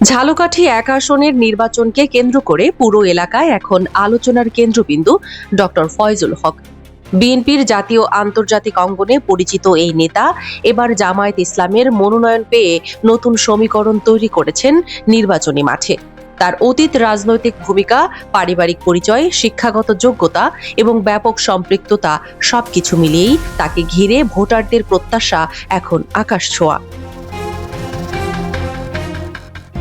ঝালকাঠি এক আসনের নির্বাচনকে কেন্দ্র করে পুরো এলাকায় এখন আলোচনার কেন্দ্রবিন্দু ডক্টর ফয়জুল হক। বিএনপির জাতীয় আন্তর্জাতিক অঙ্গনে পরিচিত এই নেতা এবার জামায়াত ইসলামের মনোনয়ন পেয়ে নতুন সমীকরণ তৈরি করেছেন নির্বাচনী মাঠে। তার অতীত রাজনৈতিক ভূমিকা, পারিবারিক পরিচয়, শিক্ষাগত যোগ্যতা এবং ব্যাপক সম্পৃক্ততা সবকিছু মিলিয়েই তাকে ঘিরে ভোটারদের প্রত্যাশা এখন আকাশ ছোঁয়া।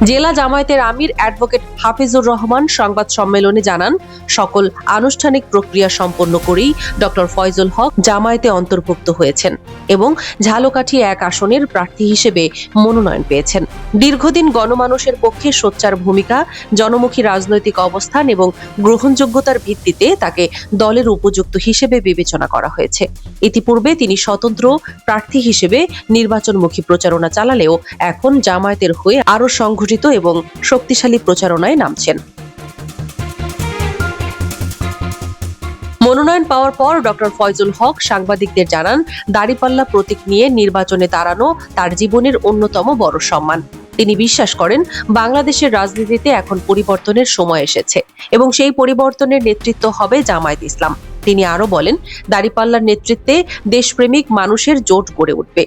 জেলা জামায়াতের আমির অ্যাডভোকেট হাফিজুর রহমান সংবাদ সম্মেলনে জানান, সকল আনুষ্ঠানিক প্রক্রিয়া সম্পন্ন করেই ডক্টর ফয়জুল হক জামায়াতে অন্তর্ভুক্ত হয়েছেন এবং ঝালকাঠি এক আসনের প্রার্থী হিসেবে মনোনয়ন পেয়েছেন। দীর্ঘদিন গণমানুষের পক্ষে সোচ্চার ভূমিকা, জনমুখী রাজনৈতিক অবস্থান এবং গ্রহণযোগ্যতার ভিত্তিতে তাকে দলের উপযুক্ত হিসেবে বিবেচনা করা হয়েছে। ইতিপূর্বে তিনি স্বতন্ত্র প্রার্থী হিসেবে নির্বাচনমুখী প্রচারণা চালালেও এখন জামায়াতের হয়ে আরও সংগঠিত এবং শক্তিশালী প্রচারণায় নামছেন। মনোনয়ন পাওয়ার পর ডক্টর ফয়জুল হক সাংবাদিকদের জানান, দাড়িপাল্লা প্রতীক নিয়ে নির্বাচনে দাঁড়ানো তার জীবনের অন্যতম বড় সম্মান। তিনি বিশ্বাস করেন, বাংলাদেশের রাজনীতিতে এখন পরিবর্তনের সময় এসেছে এবং সেই পরিবর্তনের নেতৃত্ব হবে জামায়াত ইসলাম। তিনি আরও বলেন, দাড়িপাল্লার নেতৃত্বে দেশপ্রেমিক মানুষের জোট গড়ে উঠবে।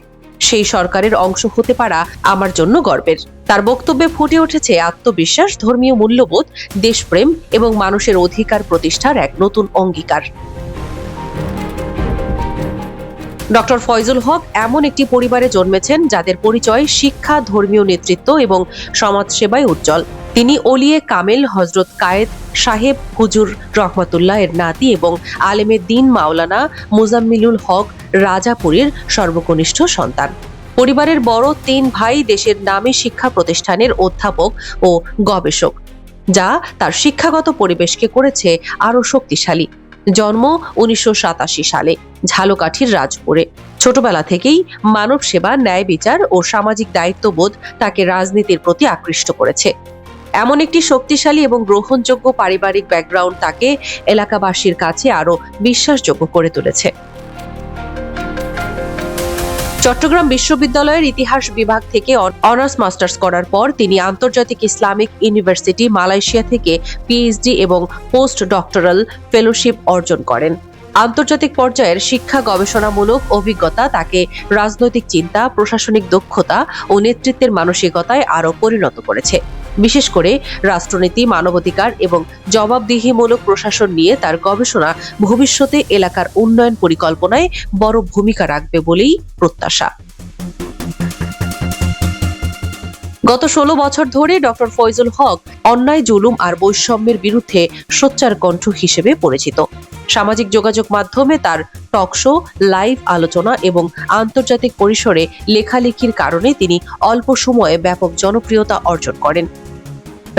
সেই সরকারের অংশ হতে পারা আমার জন্য গর্বের। তার বক্তব্যে ফুটে উঠেছে আত্মবিশ্বাস, ধর্মীয় মূল্যবোধ, দেশপ্রেম এবং মানুষের অধিকার প্রতিষ্ঠার এক নতুন অঙ্গীকার। ডক্টর ফয়জুল হক এমন একটি পরিবারে জন্মেছেন যাদের পরিচয় শিক্ষা, ধর্মীয় নেতৃত্ব এবং সমাজসেবায় উজ্জ্বল। তিনি ওলিয়ে কামেল, হজরত কায়েদ সাহেব, হুজুর রহমতুল্লাহ এর নাতি এবং আলেমে দিন মাওলানা মুজাম্মিলুল হক রাজাপুরীর সর্বকনিষ্ঠ সন্তান। পরিবারের বড় তিন ভাই দেশের নামী শিক্ষা প্রতিষ্ঠানের অধ্যাপক ও গবেষক, যা তার শিক্ষাগত পরিবেশকে করেছে আরও শক্তিশালী। জন্ম উনিশশো সাতাশি সালে ঝালকাঠির রাজপুরে। ছোটবেলা থেকেই মানব সেবা ন্যায় বিচার ও সামাজিক দায়িত্ববোধ তাকে রাজনীতির প্রতি আকৃষ্ট করেছে। এমন একটি শক্তিশালী এবং গ্রহণযোগ্য পারিবারিক ব্যাকগ্রাউন্ড তাকে এলাকাবাসীর কাছে আরও বিশ্বাসযোগ্য করে তুলেছে। চট্টগ্রাম বিশ্ববিদ্যালয়ের ইতিহাস বিভাগ থেকে অনার্স মাস্টার্স করার পর তিনি আন্তর্জাতিক ইসলামিক ইউনিভার্সিটি মালয়েশিয়া থেকে পিএইচডি এবং পোস্ট ডক্টরাল ফেলোশিপ অর্জন করেন। আন্তর্জাতিক পর্যায়ের শিক্ষা গবেষণামূলক অভিজ্ঞতা তাকে রাজনৈতিক চিন্তা, প্রশাসনিক দক্ষতা ও নেতৃত্বের মানসিকতায় আরও পরিণত করেছে। বিশেষ করে রাষ্ট্রনীতি, মানবাধিকার এবং জবাবদিহিমূলক প্রশাসন নিয়ে তার গবেষণা ভবিষ্যতে এলাকার উন্নয়ন পরিকল্পনায় বড় ভূমিকা রাখবে বলেই প্রত্যাশা। গত ষোলো বছর ধরে ডক্টর ফয়জুল হক অন্যায়, জুলুম আর বৈষম্যের বিরুদ্ধে সোচ্চার কণ্ঠ হিসেবে পরিচিত। সামাজিক যোগাযোগ মাধ্যমে তার টক শো লাইভ আলোচনা এবং আন্তর্জাতিক পরিসরে লেখালেখির কারণে তিনি অল্প সময়ে ব্যাপক জনপ্রিয়তা অর্জন করেন।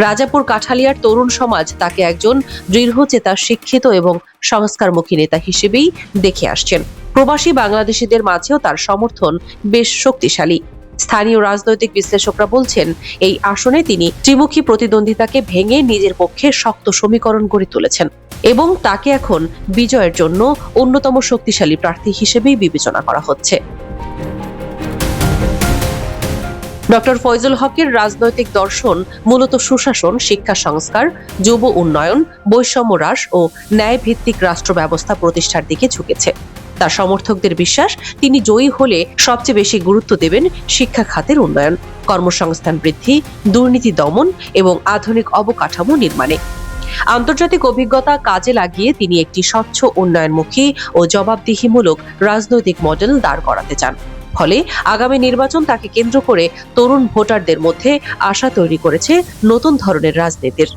রাজাপুর কাঠালিয়ার তরুণ সমাজ তাকে একজন দৃঢ়চেতা, শিক্ষিত এবং সংস্কারমুখী নেতা হিসেবেই দেখে আসছেন। প্রবাসী বাংলাদেশিদের মাঝেও তার সমর্থন বেশ শক্তিশালী। স্থানীয় রাজনৈতিক বিশ্লেষকরা বলছেন, এই আসনে তিনি ত্রিমুখী প্রতিদ্বন্দ্বিতাকে ভেঙে নিজের পক্ষে শক্ত সমীকরণ গড়ে তুলেছেন। এবং তাকে এখন বিজয়ের জন্য অন্যতম শক্তিশালী প্রার্থী হিসেবেই বিবেচনা করা হচ্ছে। ডক্টর ফয়জুল হকের রাজনৈতিক দর্শন মূলত সুশাসন, শিক্ষা সংস্কার, যুব উন্নয়ন, বৈষম্য হ্রাস ও ন্যায় ভিত্তিক রাষ্ট্র ব্যবস্থা প্রতিষ্ঠার দিকে ঝুঁকেছে। তার সমর্থকদের বিশ্বাস, তিনি জয়ী হলে সবচেয়ে বেশি গুরুত্ব দেবেন শিক্ষা খাতের উন্নয়ন, কর্মসংস্থান বৃদ্ধি, দুর্নীতি দমন এবং আধুনিক অবকাঠামো নির্মাণে। আন্তর্জাতিক অভিজ্ঞতা কাজে লাগিয়ে তিনি একটি স্বচ্ছ উন্নয়নমুখী ও জবাবদিহিমূলক রাজনৈতিক মডেল দাঁড় করাতে চান। ফলে আগামী নির্বাচন তাকে কেন্দ্র করে তরুণ ভোটারদের মধ্যে আশা তৈরি করেছে নতুন ধরনের রাজনীতির।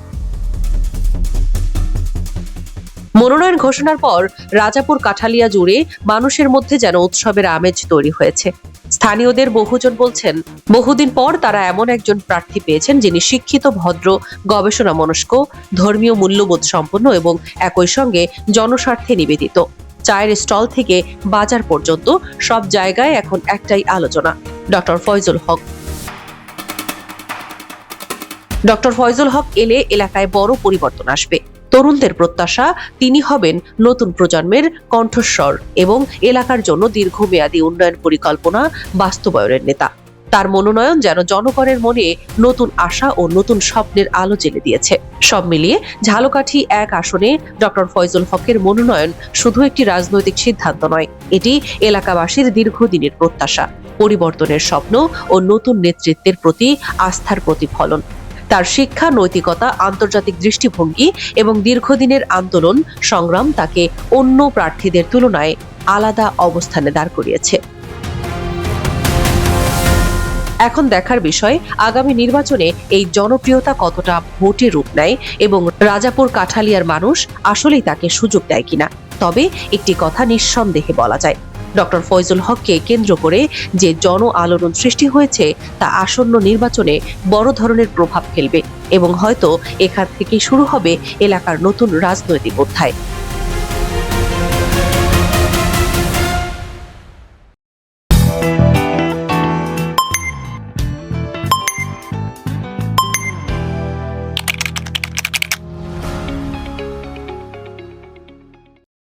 মনোনয়ন ঘোষণার পর রাজাপুর কাঠালিয়া জুড়ে মানুষের মধ্যে যেন উৎসবের আমেজ তৈরি হয়েছে। স্থানীয়দের বহুজন বলছেন, বহুদিন পর তারা এমন একজন প্রার্থী পেয়েছেন যিনি শিক্ষিত, ভদ্র গবেষণা মনস্ক ধর্মীয় মূল্যবোধ সম্পন্ন এবং একই সঙ্গে জনস্বার্থে নিবেদিত। চায়ের স্টল থেকে বাজার পর্যন্ত সব জায়গায় এখন একটাই আলোচনা। ডক্টর ফয়জুল হক। ডক্টর ফয়জুল হক এলে এলাকায় বড় পরিবর্তন আসবে। তরুণদের প্রত্যাশা, তিনি হবেন নতুন প্রজন্মের কণ্ঠস্বর এবং এলাকার জন্য দীর্ঘমেয়াদী উন্নয়ন পরিকল্পনা বাস্তবায়নের নেতা। তার মনোনয়ন যেন জনগণের মনে নতুন আশা ও নতুন স্বপ্নের আলো জ্বেলে দিয়েছে। সব মিলিয়ে ঝালকাঠি এক আসনে ডক্টর ফয়জুল হকের মনোনয়ন শুধু একটি রাজনৈতিক সিদ্ধান্ত নয়, এটি এলাকাবাসীর দীর্ঘদিনের প্রত্যাশা, পরিবর্তনের স্বপ্ন ও নতুন নেতৃত্বের প্রতি আস্থার প্রতিফলন। তার শিক্ষা, নৈতিকতা, আন্তর্জাতিক দৃষ্টিভঙ্গি এবং দীর্ঘদিনের আন্দোলন, সংগ্রাম তাকে অন্য প্রার্থীদের তুলনায় আলাদা অবস্থানে দাঁড় করিয়েছে। এখন দেখার বিষয়, আগামী নির্বাচনে এই জনপ্রিয়তা কতটা ভোটে রূপ নেয় এবং রাজাপুর কাঠালিয়ার মানুষ আসলেই তাকে সুযোগ দেয় কিনা? তবে একটি কথা নিঃসন্দেহে বলা যায় ডক্টর ফয়জুল হককে কেন্দ্র করে যে জন আলোড়ন সৃষ্টি হয়েছে, তা আসন্ন নির্বাচনে বড় ধরনের প্রভাব ফেলবে এবং হয়তো এখান থেকে শুরু হবে এলাকার নতুন রাজনৈতিক অধ্যায়।